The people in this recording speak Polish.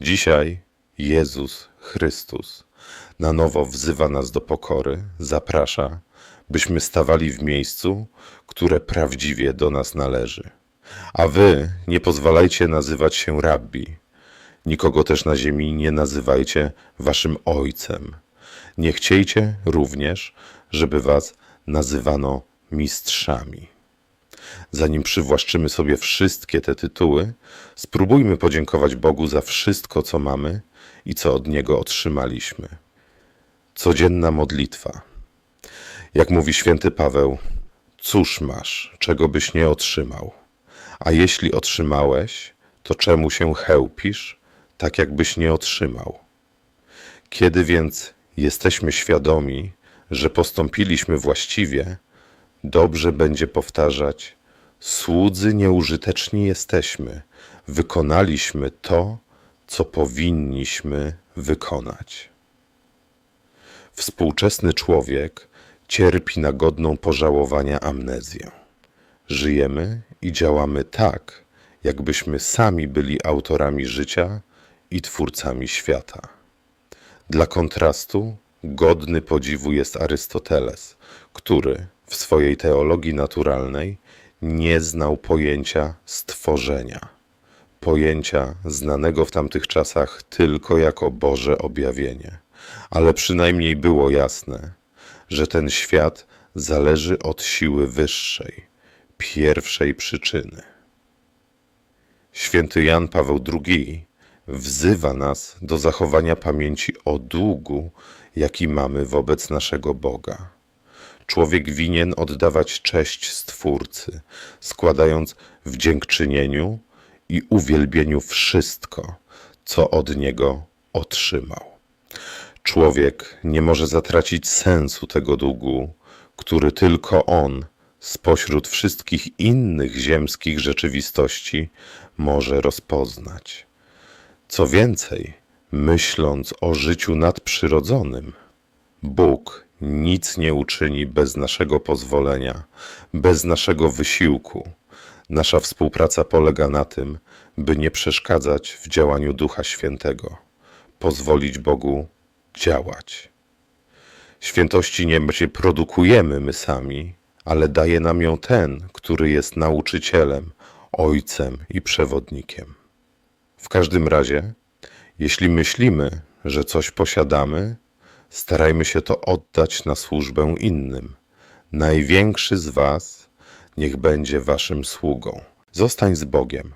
Dzisiaj Jezus Chrystus na nowo wzywa nas do pokory, zaprasza, byśmy stawali w miejscu, które prawdziwie do nas należy. A wy nie pozwalajcie nazywać się rabbi. Nikogo też na ziemi nie nazywajcie waszym ojcem. Nie chciejcie również, żeby was nazywano mistrzami. Zanim przywłaszczymy sobie wszystkie te tytuły, spróbujmy podziękować Bogu za wszystko, co mamy i co od Niego otrzymaliśmy. Codzienna modlitwa. Jak mówi święty Paweł, cóż masz, czego byś nie otrzymał? A jeśli otrzymałeś, to czemu się chełpisz, tak jakbyś nie otrzymał? Kiedy więc jesteśmy świadomi, że postąpiliśmy właściwie, dobrze będzie powtarzać: Słudzy nieużyteczni jesteśmy, wykonaliśmy to, co powinniśmy wykonać. Współczesny człowiek cierpi na godną pożałowania amnezję. Żyjemy i działamy tak, jakbyśmy sami byli autorami życia i twórcami świata. Dla kontrastu godny podziwu jest Arystoteles, który w swojej teologii naturalnej nie znał pojęcia stworzenia, pojęcia znanego w tamtych czasach tylko jako Boże objawienie, ale przynajmniej było jasne, że ten świat zależy od siły wyższej, pierwszej przyczyny. Święty Jan Paweł II wzywa nas do zachowania pamięci o długu, jaki mamy wobec naszego Boga. Człowiek winien oddawać cześć Stwórcy, składając w dziękczynieniu i uwielbieniu wszystko, co od Niego otrzymał. Człowiek nie może zatracić sensu tego długu, który tylko on spośród wszystkich innych ziemskich rzeczywistości może rozpoznać. Co więcej, myśląc o życiu nadprzyrodzonym, Bóg nic nie uczyni bez naszego pozwolenia, bez naszego wysiłku. Nasza współpraca polega na tym, by nie przeszkadzać w działaniu Ducha Świętego, pozwolić Bogu działać. Świętości nie będzie produkujemy my sami, ale daje nam ją ten, który jest nauczycielem, ojcem i przewodnikiem. W każdym razie, jeśli myślimy, że coś posiadamy, starajmy się to oddać na służbę innym. Największy z Was niech będzie Waszym sługą. Zostań z Bogiem,